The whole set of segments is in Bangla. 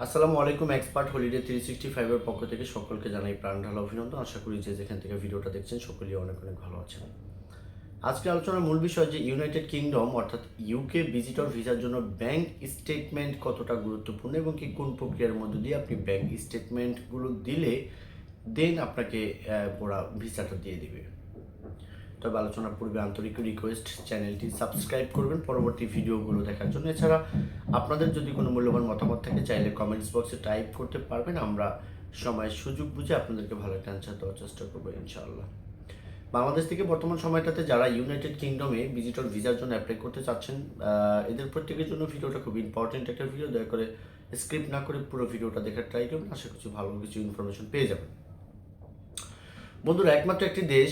আসসালামু আলাইকুম, এক্সপার্ট হলিডে থ্রি সিক্সটি ফাইভের পক্ষ থেকে সকলকে জানাই প্রাণ ঢালা অভিনন্দন। আশা করি যে যেখান থেকে ভিডিওটা দেখছেন সকলেই অনেক অনেক ভালো আছেন। আজকে আলোচনার মূল বিষয় যে ইউনাইটেড কিংডম অর্থাৎ ইউকে ভিজিটর ভিসার জন্য ব্যাংক স্টেটমেন্ট কতটা গুরুত্বপূর্ণ এবং কি কোন প্রক্রিয়ার মধ্য দিয়ে আপনি ব্যাংক স্টেটমেন্টগুলো দিলে দেন আপনাকে ওরা ভিসাটা দিয়ে দিবে। তবে আলোচনার পূর্বে আন্তরিক রিকোয়েস্ট চ্যানেলটি সাবস্ক্রাইব করবেন। পরবর্তী ভিডিওগুলো দেখার জন্য। এছাড়া আপনাদের যদি কোনো মূল্যবান মতামত থাকে, চাইলে কমেন্টস বক্সে টাইপ করতে পারবেন। আমরা সময়ের সুযোগ বুঝে আপনাদেরকে ভালো একটা অ্যান্সার দেওয়ার চেষ্টা করব, ইনশাআল্লাহ। বাংলাদেশ থেকে বর্তমান সময়টাতে যারা ইউনাইটেড কিংডমে ভিজিটর ভিসার জন্য অ্যাপ্লাই করতে চাচ্ছেন এদের প্রত্যেকের জন্য ভিডিওটা খুব ইম্পর্টেন্ট একটা ভিডিও দয়া করে স্ক্রিপ্ট না করে পুরো ভিডিওটা দেখার ট্রাই করবেন। আশা করছি ভালো কিছু ইনফরমেশন পেয়ে যাবেন। বন্ধুরা, একমাত্র একটি দেশ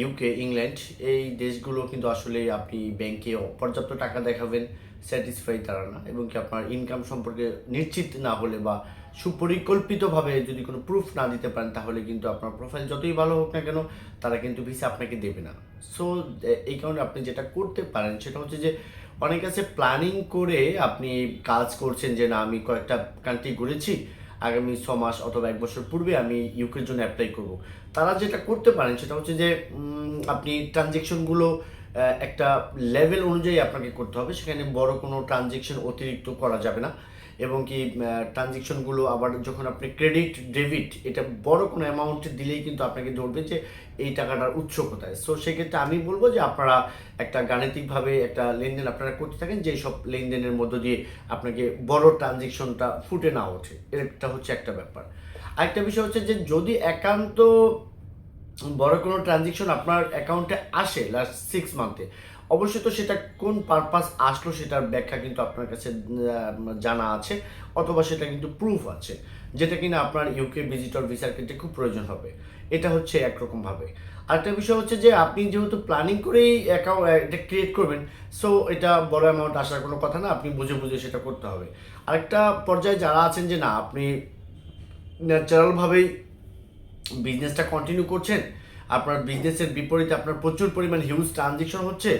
ইউকে ইংল্যান্ড এই দেশগুলো কিন্তু আসলে আপনি ব্যাংকে পর্যাপ্ত টাকা দেখাবেন স্যাটিসফাই তারা না, এবং কি আপনার ইনকাম সম্পর্কে নিশ্চিত না হলে বা সুপরিকল্পিতভাবে যদি কোনো প্রুফ না দিতে পারেন, তাহলে কিন্তু আপনার প্রোফাইল যতই ভালো হোক না কেন, তারা কিন্তু ভিসা আপনাকে দেবে না। সো এই কারণে আপনি যেটা করতে পারেন, সেটা হচ্ছে যে, অনেক আছে প্ল্যানিং করে আপনি কাজ করছেন যে, না, আমি কয়েকটা কান্ট্রি ঘুরেছি। আগামী ছ মাস অথবা এক বছর পূর্বে আমি ইউকের জন্য অ্যাপ্লাই করব। তারা যেটা করতে পারেন সেটা হচ্ছে যে আপনি ট্রানজেকশনগুলো একটা লেভেল অনুযায়ী আপনাকে করতে হবে। সেখানে বড় কোনো ট্রানজেকশন অতিরিক্ত করা যাবে না। এবং কি ট্রানজেকশনগুলো আবার যখন আপনি ক্রেডিট ডেবিট এটা বড় কোনো অ্যামাউন্ট দিলেই কিন্তু আপনাকে ধরবে যে এই টাকাটার উৎস কোথায়। সো সেক্ষেত্রে আমি বলব যে আপনারা একটা গাণিতিকভাবে একটা লেনদেন আপনারা করতে থাকেন যে সব লেনদেনের মধ্য দিয়ে আপনাকে বড় ট্রানজেকশনটা ফুটে না ওঠে। এটা হচ্ছে একটা ব্যাপার। আরেকটা বিষয় হচ্ছে যে যদি একান্ত বড় কোনো ট্রানজেকশন আপনার অ্যাকাউন্টে আসে লাস্ট সিক্স মান্থে অবশ্যই তো সেটা কোন পারপাস আসলো সেটার ব্যাখ্যা কিন্তু আপনার কাছে জানা আছে, অথবা সেটা কিন্তু প্রুফ আছে, যেটা কিনা আপনার ইউকে ভিজিটর ভিসার ক্ষেত্রে খুব প্রয়োজন হবে। এটা হচ্ছে একরকমভাবে আরেকটা বিষয় হচ্ছে যে আপনি যেহেতু প্ল্যানিং করেই অ্যাকাউন্ট এটা ক্রিয়েট করবেন সো এটা বড় অ্যামাউন্ট আসার কোনো কথা না, আপনি বুঝে বুঝে সেটা করতে হবে। আরেকটা পর্যায়ে যারা আছেন যে না, আপনি ন্যাচারালভাবেই বিজনেসটা কন্টিনিউ করছেন আপনার বিজনেসের বিপরীতে আপনার প্রচুর পরিমাণ হিউজ ট্রানজেকশন হচ্ছে,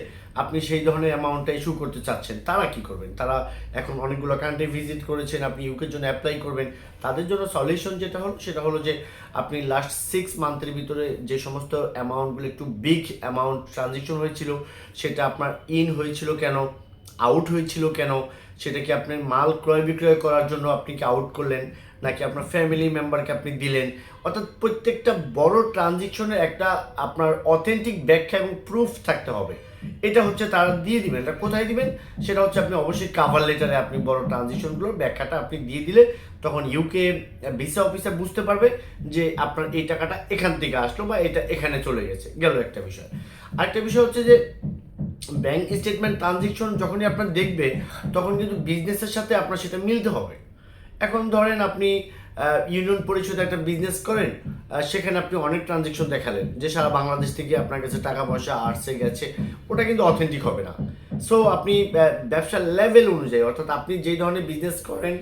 আপনি সেই ধরনের অ্যামাউন্টটা ইস্যু করতে চাচ্ছেন। তারা কি করবেন? তারা এখন অনেকগুলো কান্ট্রি ভিজিট করেছেন, আপনি ইউকের জন্য অ্যাপ্লাই করবেন। তাদের জন্য সলিউশন যেটা হলো, সেটা হলো যে আপনি লাস্ট সিক্স মান্থের ভিতরে যে সমস্ত অ্যামাউন্টগুলো একটু বিগ অ্যামাউন্ট ট্রানজেকশন হয়েছিল, সেটা আপনার ইন হয়েছিল কেন? আউট হয়েছিল কেন? সেটা কি আপনি মাল ক্রয় বিক্রয় করার জন্য আপনি কি আউট করলেন? নাকি আপনার ফ্যামিলি মেম্বারকে আপনি দিলেন? অর্থাৎ প্রত্যেকটা বড় ট্রানজেকশনের একটা আপনার অথেন্টিক ব্যাখ্যা এবং প্রুফ থাকতে হবে। এটা হচ্ছে তারা দিয়ে দিবেন। এটা কোথায় দিবেন? সেটা হচ্ছে আপনি অবশ্যই কাভার লেটারে আপনি বড় ট্রানজেকশনগুলোর ব্যাখ্যাটা আপনি দিয়ে দিলে তখন ইউকে ভিসা অফিসার বুঝতে পারবে যে আপনার এই টাকাটা এখান থেকে আসলো বা এটা এখানে চলে গেছে। গেল একটা বিষয়। আরেকটা বিষয় হচ্ছে যে ব্যাংক স্টেটমেন্ট ট্রানজেকশন যখনই আপনার দেখবে, তখন কিন্তু বিজনেসের সাথে আপনার সেটা মিলতে হবে। এখন ধরেন আপনি ইউনিয়ন পরিষদে একটা বিজনেস করেন সেখানে আপনি অনেক ট্রানজেকশন দেখালেন, যে সারা বাংলাদেশ থেকে আপনার কাছে টাকা পয়সা আসছে, গেছে, ওটা কিন্তু অথেন্টিক হবে না। সো আপনি ব্যবসার লেভেল অনুযায়ী, অর্থাৎ আপনি যেই ধরনের বিজনেস করেন,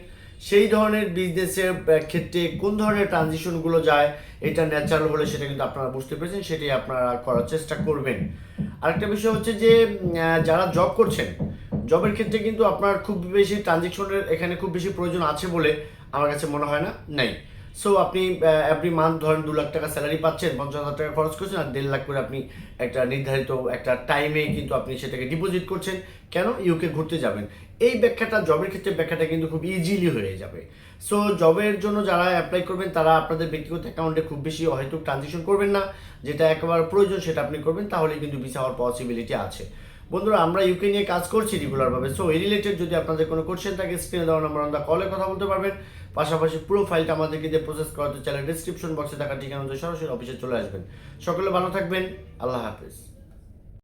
সেই ধরনের বিজনেসের ক্ষেত্রে কোন ধরনের ট্রানজিশনগুলো যায়, এটা ন্যাচারাল হলে সেটা কিন্তু আপনারা বুঝতে পেরেছেন, সেটাই আপনারা করার চেষ্টা করবেন। আরেকটা বিষয় হচ্ছে যে যারা জব করছেন জবের ক্ষেত্রে কিন্তু আপনার খুব বেশি ট্রানজেকশনের এখানে খুব বেশি প্রয়োজন আছে বলে আমার কাছে মনে হয় না, নেই। সো আপনি এভরি মান্থ ধরেন দু লাখ টাকা স্যালারি পাচ্ছেন, পঞ্চাশ হাজার টাকা খরচ করছেন, আর দেড় লাখ করে আপনি একটা নির্ধারিত একটা টাইমে কিন্তু আপনি সেটাকে ডিপোজিট করছেন। কেন? ইউকে ঘুরতে যাবেন। এই ব্যাখ্যাটা জবের ক্ষেত্রে ব্যাখ্যাটা কিন্তু খুব ইজিলি হয়ে যাবে। সো জবের জন্য যারা অ্যাপ্লাই করবেন, তারা আপনাদের ব্যক্তিগত অ্যাকাউন্টে খুব বেশি হয়তো ট্রানজেকশন করবেন না। যেটা একেবারে প্রয়োজন, সেটা আপনি করবেন তাহলে কিন্তু ভিসা হওয়ার পসিবিলিটি আছে। বন্ধুরা, আমরা ইউকে নিয়ে কাজ করছি রেগুলারভাবে সো এই রিলেটেড যদি আপনাদের কোনো কোশ্চেন থাকে স্ক্রিনে দেওয়া নাম্বার আমরা কলে কথা বলতে পারবেন। পাশাপাশি পুরো ফাইলটা আমাদেরকে দিয়ে প্রসেস করাতে চাইলে ডিসক্রিপশন বক্সে থাকা ঠিকানা সরাসরি অফিসে চলে আসবেন। সকলে ভালো থাকবেন। আল্লাহ হাফেজ।